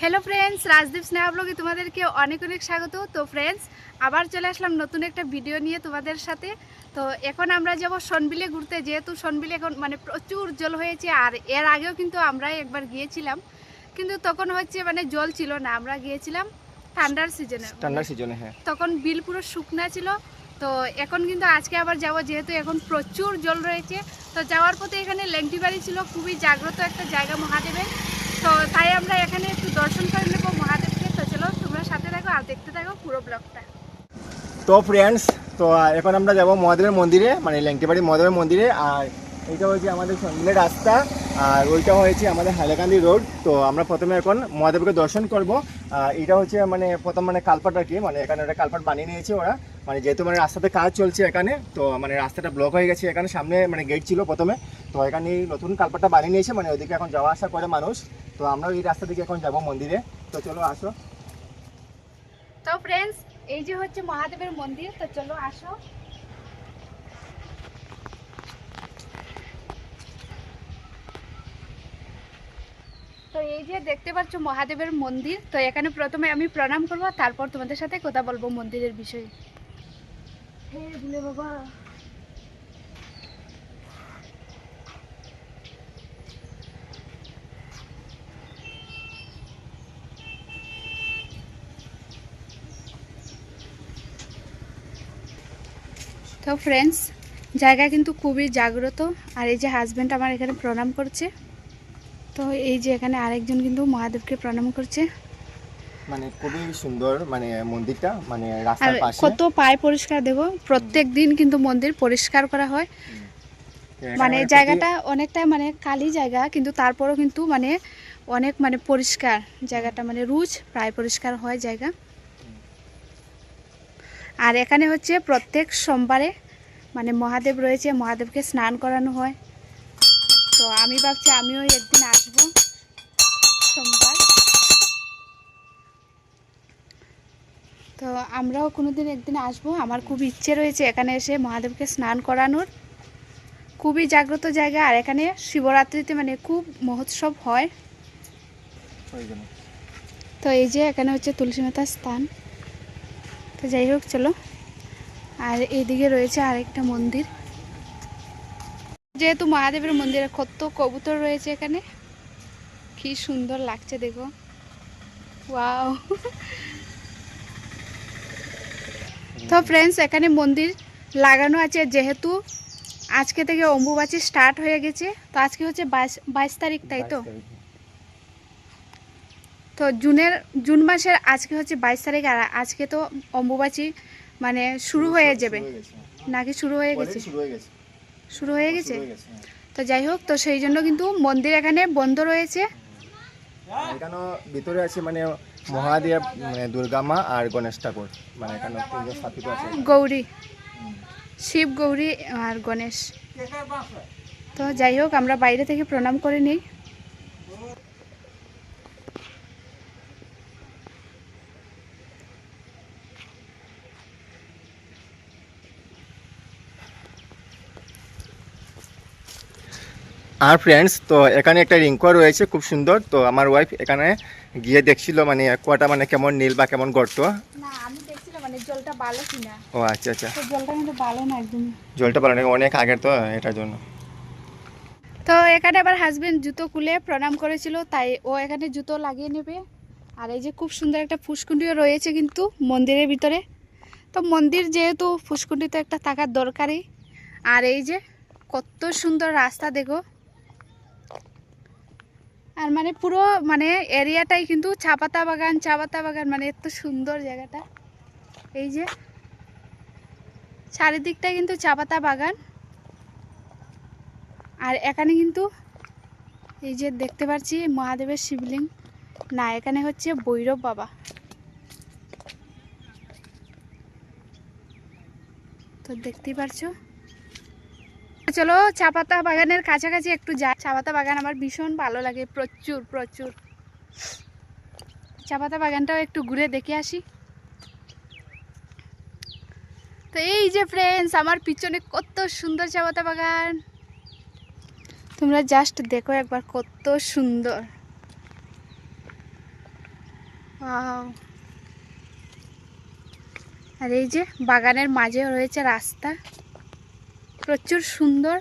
Hello friends Rajdeep Sneha ব্লগে তোমাদেরকে অনেক অনেক স্বাগত। তো ফ্রেন্ডস আবার চলে আসলাম নতুন একটা ভিডিও নিয়ে তোমাদের সাথে। তো এখন আমরা যাব সনবিলে ঘুরতে। যেহেতু সনবিলে এখন মানে প্রচুর জল হয়েছে আর এর আগেও কিন্তু আমরা একবার গিয়েছিলাম। কিন্তু তখন হচ্ছে মানে জল ছিল না আমরা গিয়েছিলাম ঠান্ডার সিজনে ঠান্ডার সিজনে হ্যাঁ। তখন বিল পুরো শুকনা ছিল। তো এখন কিন্তু আজকে আবার যাব যেহেতু এখন প্রচুর জল রয়েছে। তো যাওয়ার পথে এখানে লেংটি বাড়ি ছিল খুবই জাগ্রত একটা জায়গা মহাদেবের। তো তাই আমরা এখানে একটু দর্শন করে নেব মহাদেবকে তো চলো, তোমরা সাথে থাকো আর দেখতে থাকো পুরো ব্লগটা। তো ফ্রেন্ডস তো এখন আমরা যাব মহাদেবের মন্দিরে মানে ল্যাংটিবাড়ি মহাদেবের মন্দিরে। আর এইটা হয়েছে আমাদের সন্ধ্যের রাস্তা, আর ওইটা হয়েছে আমাদের হাইলাকান্দি রোড তো আমরা প্রথমে এখন মহাদেবকে দর্শন করব। এটা হচ্ছে মানে প্রথম মানে কালপাট আর কি মানে এখানে একটা কালপাট বানিয়ে নিয়েছে ওরা। মানে যেহেতু মানে রাস্তাতে কাজ চলছে এখানে, তো মানে রাস্তাটা ব্লক হয়ে গেছে এখানে, সামনে মানে গেট ছিল প্রথমে। তো এখানে নতুন কালপাটটা বানিয়ে নিয়েছে মানে ওইদিকে এখন যাওয়া আসা করে মানুষ। তো আমরা এই রাস্তা দিকে এখন যাব মন্দিরে। তো চলো আসো। তো ফ্রেন্ডস এই যে হচ্ছে মহাদেবের মন্দির, তো চলো আসো। তো এই যে দেখতে পাচ্ছ মহাদেবের মন্দির তো এখানে প্রথমে আমি প্রণাম করব তারপর তোমাদের সাথে কথা বলব মন্দিরের বিষয়ে। হে বাবা। তো ফ্রেন্ডস জায়গা কিন্তু খুবই জাগ্রত আর এই যে হাজব্যান্ড আমার এখানে প্রণাম করছে। তো এই যে এখানে আরেকজন কিন্তু মহাদেবকে প্রণাম করছে। মানে খুবই সুন্দর মানে মন্দিরটা মানে রাস্তার পাশে। কত পায় পরিষ্কার দেখো প্রত্যেক দিন কিন্তু মন্দির পরিষ্কার করা হয়। মানে জায়গাটা অনেকটা মানে কালি জায়গা কিন্তু তারপরও কিন্তু মানে অনেক মানে পরিষ্কার জায়গাটা মানে রুজ প্রায় পরিষ্কার হয় জায়গা। আর এখানে হচ্ছে প্রত্যেক সোমবারে মানে মহাদেব রয়েছে মহাদেবকে স্নান করানো হয়। তো আমি ভাবছি আমিও একদিন আসব সোমবার। তো আমরাও কোনোদিন একদিন আসব। আমার খুব ইচ্ছে রয়েছে এখানে এসে মহাদেবকে স্নান করানোর। খুবই জাগ্রত জায়গা আর এখানে শিবরাত্রিতে মানে খুব মহোৎসব হয়। তো এই যে এখানে হচ্ছে তুলসী মাতার স্থান। তো যাই হোক, চলো। আর এইদিকে রয়েছে আরেকটা মন্দির। যেহেতু মহাদেবের মন্দিরে কত কবুতর রয়েছে এখানে কি সুন্দর লাগছে দেখো। ওয়াও তো ফ্রেন্ডস এখানে মন্দির লাগানো আছে যেহেতু আজকে থেকে অম্বুবাচী স্টার্ট হয়ে গেছে তো আজকে হচ্ছে বাইশ তারিখ তাই তো? তো জুনের জুন মাসের আজকে হচ্ছে বাইশ তারিখ আর আজকে তো অম্বুবাচী মানে শুরু হয়ে যাবে। নাকি শুরু হয়ে গেছে? শুরু হয়ে গেছে। শুরু হয়ে গেছে? শুরু হয়ে গেছে, হ্যাঁ। তো যাই হোক তো সেই জন্য কিন্তু মন্দির এখানে বন্ধ রয়েছে। আর এখানে ভিতরে আছে মানে মহাদেব মানে দুর্গা মা আর গণেশ ঠাকুর। মানে এখানে স্থাপিত আছে। গৌরী শিব গৌরী আর গণেশ। তো যাই হোক আমরা বাইরে থেকে প্রণাম করে নিই। আর ফ্রেন্ডস তো এখানে একটা রিঙ্কো রয়েছে খুব সুন্দর। তো আমার ওয়াইফ এখানে গিয়ে দেখছিল মানে কুয়াটা মানে কেমন নীল বা কেমন গর্ত। না আমি দেখছিলাম মানে জলটা ভালো ও আচ্ছা আচ্ছা। জলটা ভালো না একদম। জলটা পালন অনেক আগের তো এটার জন্য। তো এখানে আবার হাজবেন্ড জুতো খুলে প্রণাম করেছিল তাই ও এখানে জুতো লাগিয়ে নেবে। আর এই যে খুব সুন্দর একটা ফুসকুন্ডিও রয়েছে কিন্তু মন্দিরের ভিতরে। তো মন্দির যেহেতু ফুসকুন্ডি তো একটা থাকার দরকারই। আর এই যে কত সুন্দর রাস্তা দেখো। আর মানে পুরো মানে এরিয়াটাই কিন্তু চা পাতা বাগান চা পাতা বাগান মানে এত সুন্দর জায়গাটা। এই যে চারিদিকটা কিন্তু চা পাতা বাগান। আর এখানে কিন্তু এই যে দেখতে পাচ্ছি মহাদেবের শিবলিঙ্গ। না, এখানে হচ্ছে ভৈরব বাবা। তো দেখতেই পারছ? চলো চা পাতা বাগানের কাছাকাছি একটু যাই। চা পাতা বাগান আমার ভীষণ ভালো লাগে, প্রচুর প্রচুর। চা পাতা বাগানটাও একটু ঘুরে দেখে আসি। তো এই যে ফ্রেন্ডস আমার পিছনে কত সুন্দর চা পাতা বাগান। তোমরা জাস্ট দেখো একবার কত সুন্দর. আর এই যে বাগানের মাঝে রয়েছে রাস্তা। প্রচুর সুন্দর।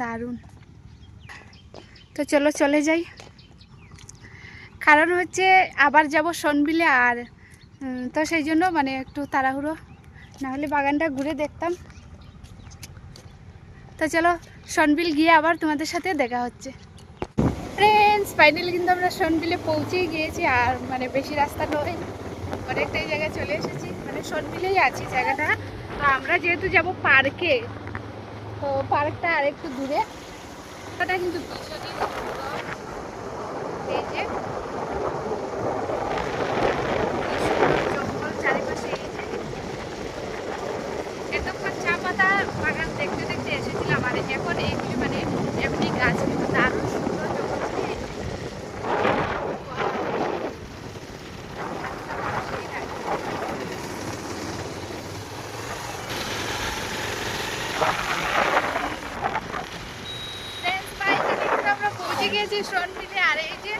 দারুণ। তো চলো, চলে যাই। কারণ হচ্ছে আবার যাব সনবিলে আর তো সেই জন্য মানে একটু তাড়াহুড়ো। না হলে বাগানটা ঘুরে দেখতাম। তো চলো সনবিল গিয়ে আবার তোমাদের সাথে দেখা হচ্ছে। ফ্রেন্ডস ফাইনালি কিন্তু আমরা সনবিলে পৌঁছেই গিয়েছি, আর মানে বেশি রাস্তা নয়, অনেকটাই জায়গায় চলে এসেছি। মানে সনবিলেই আছি জায়গাটা। তো আমরা যেহেতু যাব পার্কে, তো পার্কটা আর একটু দূরে। কিন্তু। এই যে কি সুন্দর জঙ্গল চারিপাশে এই যে এতক্ষণ চা পাতা বাগান দেখতে দেখতে এসেছিলাম আর এখন এগুলি মানে এমনি গাছ কিন্তু দারুণ সুন্দর জঙ্গল ছিল। এই যে। Friends, finally কিন্তু আমরা পৌঁছে গিয়েছি সন্ধিতে আর এই যে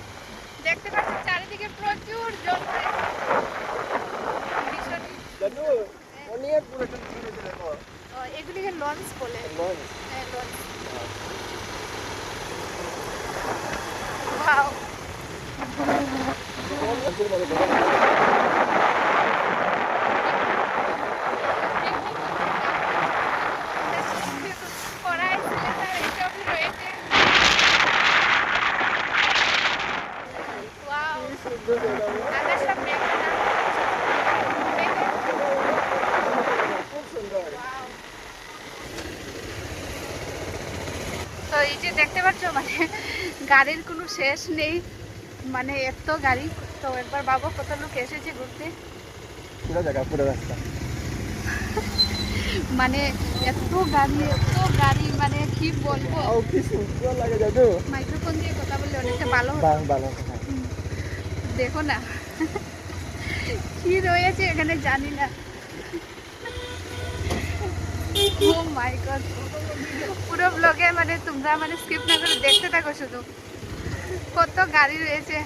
দেখতে পাচ্ছি চারিদিকে প্রচুর জল এগুলিকে লঞ্চ বলে। লঞ্চ। হ্যাঁ, লঞ্চ। Wow! লঞ্চের মতো দেখো। করা হয়েছিল, তার এইসবই রয়েছে। Wow! সুন্দর জায়গা। আকাশটা মেঘলা। খুব সুন্দর Wow! তো এই যে দেখতে পাচ্ছ মানে গাড়ির কোনো শেষ নেই মানে এত গাড়ি। তো একবার বাবা কত লোক এসেছে ঘুরতে। পুরো জায়গা পুরো রাস্তা। মানে এত গাড়ি এত গাড়ি মানে কি বলব? আও কি সুন্দর লাগে দাদু মাইক্রোফোন দিয়ে কথা বললে অনেকটা ভালো হতো। ভালো হ্যাঁ। দেখো না। কি রয়েছে এখানে জানি না। ও মাই গড পুরো ব্লগে মানে তোমরা মানে স্কিপ না করে দেখতে থাকো শুধু। কত গাড়ি রয়েছে।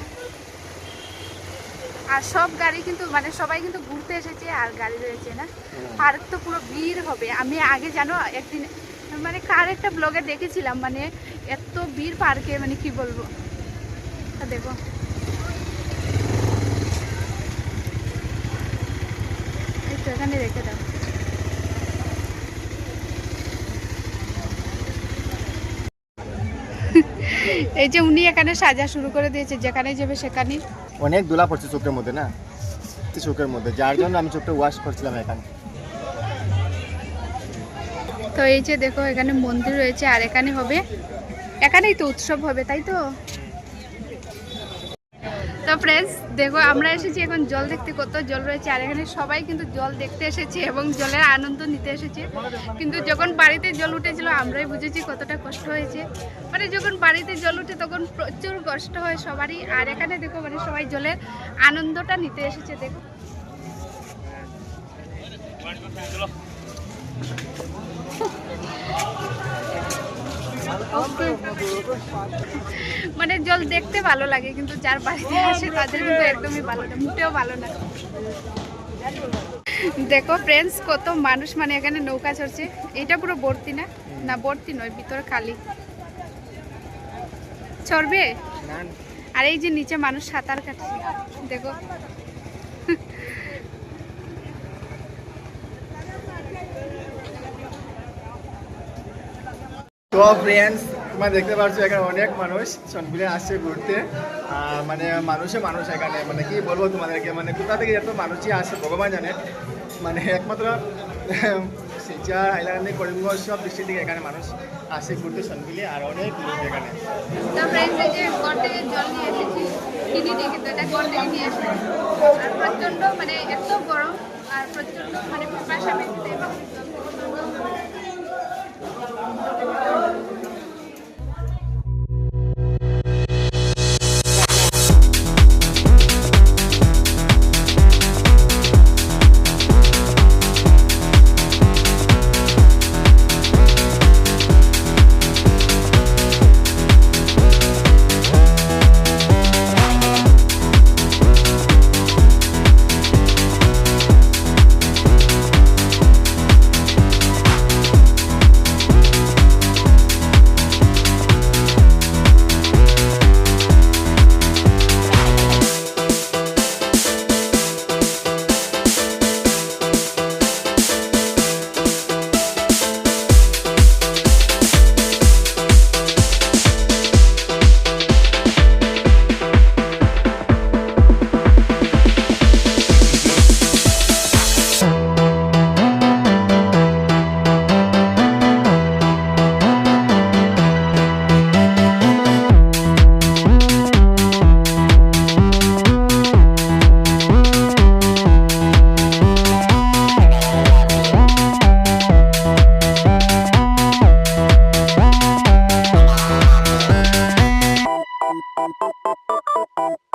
আর সব গাড়ি কিন্তু মানে সবাই কিন্তু ঘুরতে এসেছে আর গাড়ি রয়েছে না। পার্ক তো পুরো ভিড় হবে। আমি আগে জানো একদিন মানে কার একটা ব্লগে দেখেছিলাম মানে এত ভিড় পার্কে মানে কি বলব। দেখো। এখানে রেখে দাও। এই যে উনি এখানে সাজা শুরু করে দিয়েছে যেখানে যাবে সেখানে অনেক দোলা পড়ছে চোখের মধ্যে না? চোখের মধ্যে যার জন্য আমি চোখটা ওয়াশ করছিলাম এখানে। তো এই যে দেখো এখানে মন্দির রয়েছে আর এখানে হবে এখানেই তো উৎসব হবে তাই তো? তো ফ্রেন্ডস দেখো, আমরা এসেছি এখন জল দেখতে কত জল রয়েছে, আর এখানে সবাই কিন্তু জল দেখতে এসেছে এবং জলের আনন্দ নিতে এসেছে। কিন্তু যখন বাড়িতে জল উঠেছিল, আমরাই বুঝেছি কতটা কষ্ট হয়েছে। মানে যখন বাড়িতে জল উঠে তখন প্রচুর কষ্ট হয় সবারই। আর এখানে দেখো মানে সবাই জলের আনন্দটা নিতে এসেছে, দেখো। মানে জল দেখতে ভালো লাগে কিন্তু যার বাড়িতে আসে তাদের কিন্তু একদমই ভালো না মুটেও ভালো না। দেখো ফ্রেন্ডস কত মানুষ মানে এখানে নৌকা চড়ছে। এটা পুরো ভর্তি না? না ভর্তি নয় ভিতরে খালি। চড়বে? আর এই যে নিচে মানুষ সাঁতার কাটছে। দেখো। তো তোমরা দেখতে পাচ্ছ, এখানে অনেক মানুষ সনবিলে আসছে ঘুরতে। মানে মানুষে মানুষ এখানে। মানে কি বলব তোমাদেরকে মানে কোথা থেকে এত মানুষই আসে, ভগবান জানে। মানে একমাত্র শিলচর হাইলাকান্দি করিমগঞ্জ সব ডিস্ট্রিক্ট থেকে এখানে মানুষ আসে ঘুরতে সনবিলে আর অনেক লোক এখানে। প্রচণ্ড মানে এত গরম, আর প্রচণ্ড মানে Obrigado.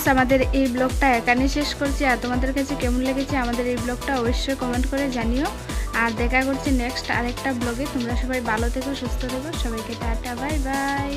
ফ্রেন্ডস আমাদের এই ব্লগটা এখানে শেষ করছি। আর তোমাদের কাছে কেমন লেগেছে আমাদের এই ব্লগটা অবশ্যই কমেন্ট করে জানিও। আর দেখা করছি নেক্সট আরেকটা ব্লগে তোমরা সবাই ভালো থেকো, সুস্থ থেকো। সবাইকে টাটা বাই বাই